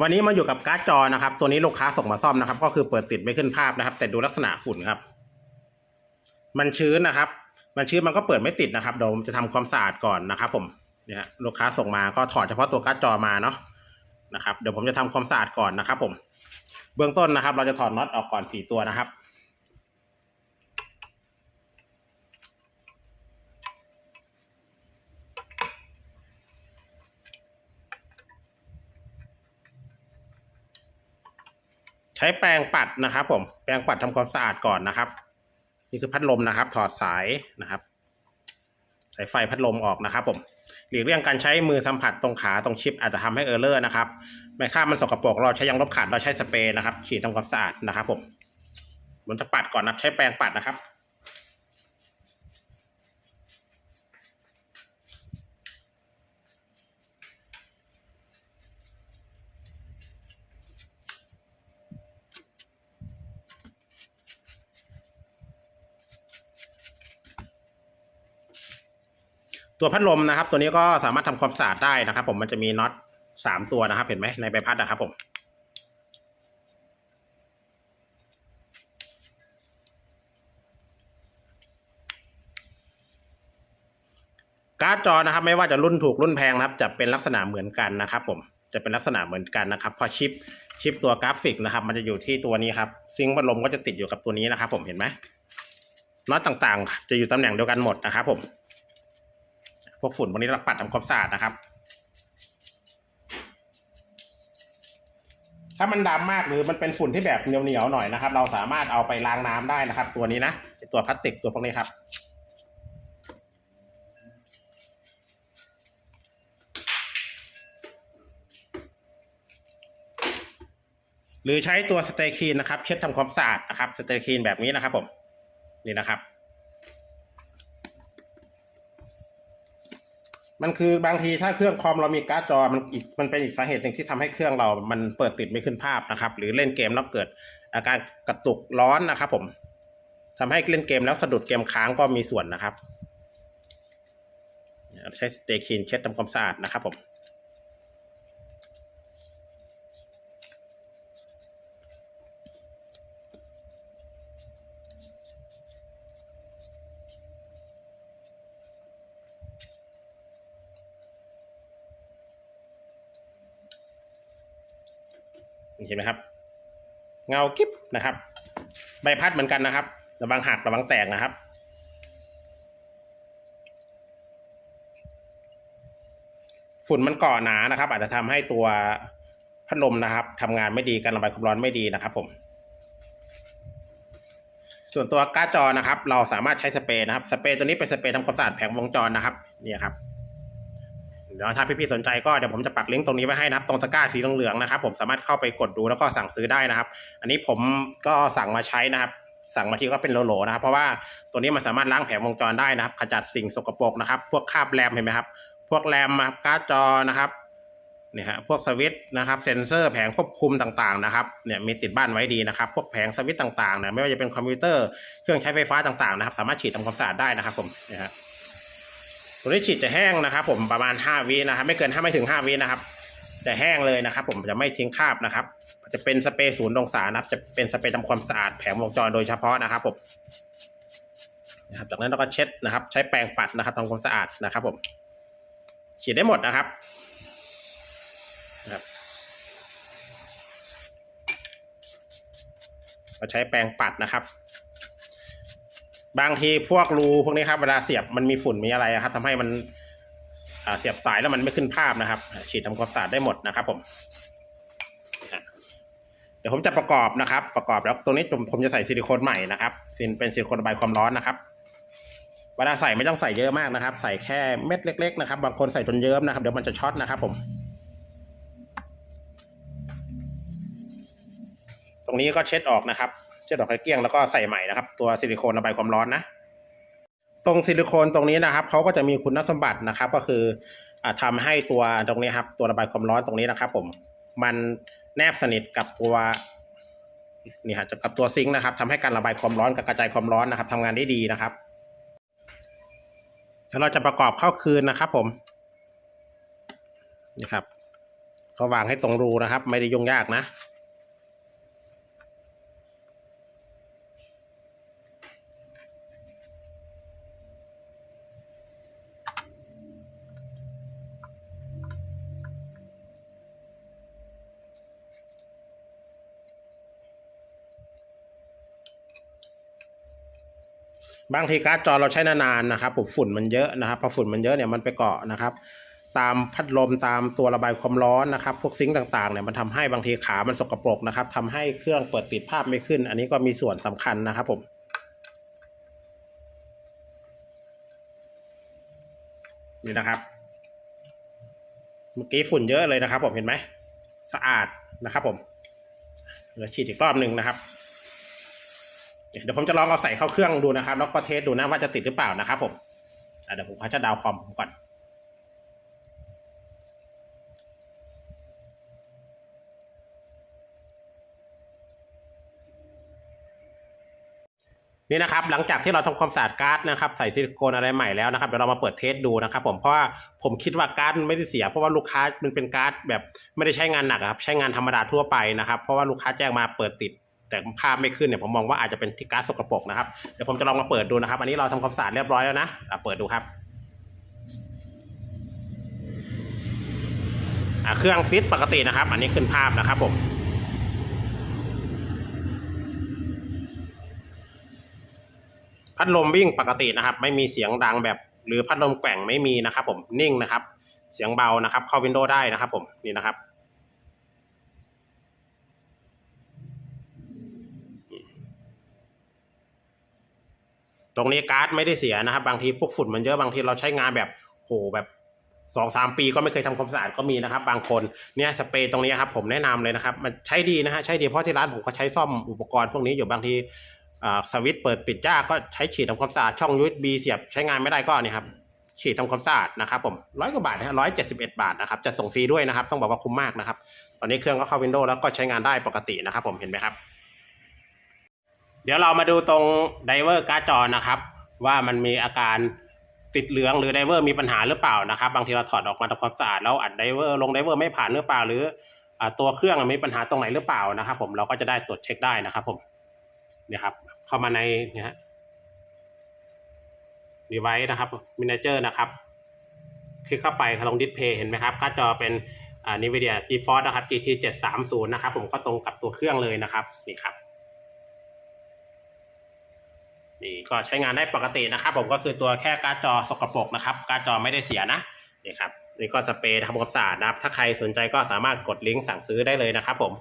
วันนี้มาอยู่กับการ์ดจอนะครับ ตัวนี้ลูกค้าส่งมาซ่อมนะครับ ก็คือเปิดติดไม่ขึ้นภาพนะครับ แต่ดูลักษณะฝุ่นครับ มันชื้นนะครับ มันชื้นมันก็เปิดไม่ติดนะครับเดี๋ยวผมจะทำความสะอาดก่อนนะครับ ผมเนี่ยลูกค้าส่งมาก็ถอดเฉพาะตัวการ์ดจอมาเนาะนะครับ เดี๋ยวผมจะทำความสะอาดก่อนนะครับ ผม เบื้องต้นนะครับ เราจะถอดน็อตออกก่อนสี่ตัวนะครับ ใช้แปรงปัดนะครับ ผมแปรงปัดทำความสะอาดก่อนนะครับ นี่คือพัดลมนะครับ ถอดสายนะครับ สายไฟพัดลมออกนะครับ ผมหลีกเลี่ยงการใช้มือสัมผัสตรงขาตรงชิปอาจจะทำให้เออร์เลอร์นะครับไม่ค่ามันสกปรกเราใช้ยางลบขาดเราใช้สเปรย์นะครับฉีดทำความสะอาดนะครับ ผมผมจะปัดก่อนนะใช้แปรงปัดนะครับ ตัวพัดลมนะครับ ตัวนี้ก็สามารถทำความสะอาดได้นะครับ ผมมันจะมีน็อตสามตัวนะครับ เห็นไหมในใบพัดนะครับผมการ์ดจอนะครับ ไม่ว่าจะรุ่นถูกรุ่นแพงนะครับ จะเป็นลักษณะเหมือนกันนะครับ ผมจะเป็นลักษณะเหมือนกันนะครับ พอชิปชิปตัวกราฟิกนะครับ มันจะอยู่ที่ตัวนี้ครับซิงค์พัดลมก็จะติดอยู่กับตัวนี้นะครับ ผมเห็นไหมน็อตต่างๆ จะอยู่ตำแหน่งเดียวกันหมดนะครับ ผม พวกฝุ่นพวกนี้เราปัดทำความสะอาดนะครับ ถ้ามันดำมากหรือมันเป็นฝุ่นที่แบบเหนียวๆหน่อยนะครับ เราสามารถเอาไปล้างน้ำได้นะครับ ตัวนี้นะตัวพลาสติกตัวพวกนี้ครับหรือใช้ตัวสเตย์คลีนนะครับ เช็ดทำความสะอาดนะครับสเตย์คลีนแบบนี้นะครับผม นี่นะครับ มันคือบางทีถ้าเครื่องคอมเรามีการ์ดจอมันอีกมันเป็นอีกสาเหตุหนึ่งที่ทำให้เครื่องเรา มันเปิดติดไม่ขึ้นภาพนะครับ หรือเล่นเกมแล้วเกิดอาการกระตุกร้อนนะครับ ผมทำให้เล่นเกมแล้วสะดุดเกมค้างก็มีส่วนนะครับ ใช้สเตคินเช็ดทำความสะอาดนะครับผม เห็นไหมครับ เงากิ๊บนะครับ ใบพัดเหมือนกันนะครับ ระวังหักระวังแตกนะครับ ฝุ่นมันก่อหนานะครับ อาจจะทำให้ตัวพัดลมนะครับทำงานไม่ดีการระบายความร้อนไม่ดีนะครับ ผม ส่วนตัวกาจอนะครับ เราสามารถใช้สเปรย์นะครับ สเปรย์ตัวนี้เป็นสเปรย์ทำความสะอาดแผงวงจรนะครับนี่ครับ เดี๋ยวถ้าพี่ๆสนใจก็เดี๋ยวผมจะปักลิงก์ตรงนี้ไว้ให้นะครับ ตรงตะกร้าสีเหลืองๆนะครับ ผมสามารถเข้าไปกดดูแล้วก็สั่งซื้อได้นะครับ อันนี้ผมก็สั่งมาใช้นะครับ สั่งมาทีก็เป็นโหลๆนะครับ เพราะว่าตัวนี้มันสามารถล้างแผงวงจรได้นะครับ ขจัดสิ่งสกปรกนะครับ พวกคราบแรมเห็นไหมครับ พวกแรมมาการ์ดจอนะครับเนี่ยฮะพวกสวิตช์นะครับเซนเซอร์แผงควบคุมต่างๆนะครับเนี่ยมีติดบ้านไว้ดีนะครับพวกแผงสวิตช์ต่างๆนี่ยไม่ว่าจะเป็นคอมพิวเตอร์เครื่องใช้ไฟฟ้าต่างๆนะครับ สามารถฉีดทำความสะอาดได้นะครับผมนี่ยฮะ ตัวนี้ฉีดจะแห้งนะครับ ผมประมาณ5วินะครับ ไม่เกิน5ไม่ถึง5วินะครับ จะแห้งเลยนะครับ ผมจะไม่ทิ้งคราบนะครับ จะเป็นสเปรย์ศูนย์องศานะครับ จะเป็นสเปรย์ทำความสะอาดแผงวงจรโดยเฉพาะนะครับ ผมนะครับจากนั้นเราก็เช็ดนะครับ ใช้แปรงปัดนะครับทำความสะอาดนะครับ ผม ฉีดได้หมดนะครับนะครับเราใช้แปรงปัดนะครับ บางทีพวกรูพวกนี้ครับเวลาเสียบมันมีฝุ่นมีอะไรครับทำให้มันเสียบสายแล้วมันไม่ขึ้นภาพนะครับ ฉีดทำความสะอาดได้หมดนะครับ ผมเดี๋ยวผมจะประกอบนะครับ ประกอบแล้วตรงนี้ผมผมจะใส่ซิลิโคนใหม่นะครับซินเป็นซิลิโคนระบายความร้อนนะครับเวลาใส่ไม่ต้องใส่เยอะมากนะครับ ใส่แค่เม็ดเล็ก ๆ นะครับ บางคนใส่จนเยิ้มนะครับ เดี๋ยวมันจะช็อตนะครับ ผม ตรงนี้ก็เช็ดออกนะครับ เช็ดออกให้เกลี้ยงแล้วก็ใส่ใหม่นะครับ ตัวซิลิโคนระบายความร้อนนะ ตรงซิลิโคนตรงนี้นะครับเขาก็จะมีคุณสมบัตินะครับ ก็คืออ่าทำให้ตัวตรงนี้ครับ ตัวระบายความร้อนตรงนี้นะครับ ผมมันแนบสนิทกับตัวนี่ฮะกับตัวซิงค์นะครับทำให้การระบายความร้อนกับกระจายความร้อนนะครับทำงานได้ดีนะครับเดี๋ยวเราจะประกอบเข้าคืนนะครับ ผมนี่ครับก็วางให้ตรงรูนะครับ ไม่ได้ยุ่งยากนะ บางทีการ์ดจอเราใช้นานๆนะครับผมฝุ่นมันเยอะนะครับพอฝุ่นมันเยอะเนี่ยมันไปเกาะนะครับ ตามพัดลมตามตัวระบายความร้อนนะครับ พวกซิงค์ต่างๆเนี่ยมันทำให้บางทีขามันสกปรกนะครับทำให้เครื่องเปิดติดภาพไม่ขึ้น อันนี้ก็มีส่วนสำคัญนะครับผมนี่นะครับ เมื่อกี้ฝุ่นเยอะเลยนะครับ ผมเห็นไหมสะอาดนะครับ ผมเดี๋ยวฉีดอีกรอบหนึ่งนะครับ เดี๋ยวผมจะลองเอาใส่เข้าเครื่องดูนะครับแล้วก็เทสดูนะว่าจะติดหรือเปล่านะครับผมเดี๋ยวผมขาจะดาวคอมผมก่อนนี่นะครับหลังจากที่เราทำความสะอาดการ์ดนะครับใส่ซิลิโคนอะไรใหม่แล้วนะครับเดี๋ยวเรามาเปิดเทสดูนะครับผมเพราะว่าผมคิดว่าการ์ดไม่ได้เสีย เพราะว่าลูกค้ามันเป็นการ์ดแบบไม่ได้ใช้งานหนักครับใช้งานธรรมดาทั่วไปนะครับเพราะว่าลูกค้าแจ้งมาเปิดติด แต่ภาพไม่ขึ้นเนี่ยผมมองว่าอาจจะเป็นที่การ์ดสกปรกนะครับเดี๋ยวผมจะลองมาเปิดดูนะครับ อันนี้เราทำความสะอาดเรียบร้อยแล้วนะเปิดดูครับเครื่องติดปกตินะครับ อันนี้ขึ้นภาพนะครับผมพัดลมวิ่งปกตินะครับ ไม่มีเสียงดังแบบ หรือพัดลมแกว่งไม่มีนะครับ ผมนิ่งนะครับ เสียงเบานะครับ เข้าวินโดว์ได้นะครับ ผมนี่นะครับ ตรงนี้การ์ดไม่ได้เสียนะครับ บางทีพวกฝุ่นมันเยอะบางทีเราใช้งานแบบโหแบบสองสามปีก็ไม่เคยทำความสะอาดก็มีนะครับ บางคนเนี่ยสเปรย์ตรงนี้ครับผมแนะนำเลยนะครับ มันใช้ดีนะฮะใช้ดีเพราะที่ร้านผมก็ใช้ซ่อมอุปกรณ์พวกนี้อยู่บางทีสวิตช์เปิดปิดยากก็ใช้ฉีดทำความสะอาดช่อง USB เสียบใช้งานไม่ได้ก็นี่ครับฉีดทำความสะอาดนะครับผมร้อยกว่าบาทนะร้อยเจ็ดสิบเอ็ดบาทนะครับจะส่งฟรีด้วยนะครับ ต้องบอกว่าคุ้มมากนะครับ ตอนนี้เครื่องก็เข้า Windows แล้วก็ใช้งานได้ปกตินะครับ ผมเห็นไหมครับ เดี๋ยวเรามาดูตรงไดเวอร์การ์ดจอนะครับ ว่ามันมีอาการติดเหลืองหรือไดเวอร์มีปัญหาหรือเปล่านะครับ บางทีเราถอดออกมาทำความสะอาดแล้วอัดไดเวอร์ลงไดเวอร์ไม่ผ่านหรือเปล่า หรืออตัวเครื่องมีปัญหาตรงไหนหรือเปล่านะครับ ผมเราก็จะได้ตรวจเช็คได้นะครับ ผมเนี่ยครับ เข้ามาในเนี่ยฮะดีไว c e นะครับมินเจอร์นะครับคลิกเข้าไปลงดิสเพย์เห็นไหมครับการ์ดจอเป็นอ่า NVIDIA GeForce นะครับ GT 730นะครับ ผมก็ตรงกับตัวเครื่องเลยนะครับนี่ครับ นี่ก็ใช้งานได้ปกตินะครับ ผมก็คือตัวแค่การ์ดจอสกปรกนะครับ การ์ดจอไม่ได้เสียนะนี่ครับนี่ก็สเปรย์ทำความสะอาดนะครับ ถ้าใครสนใจก็สามารถกดลิงก์สั่งซื้อได้เลยนะครับผม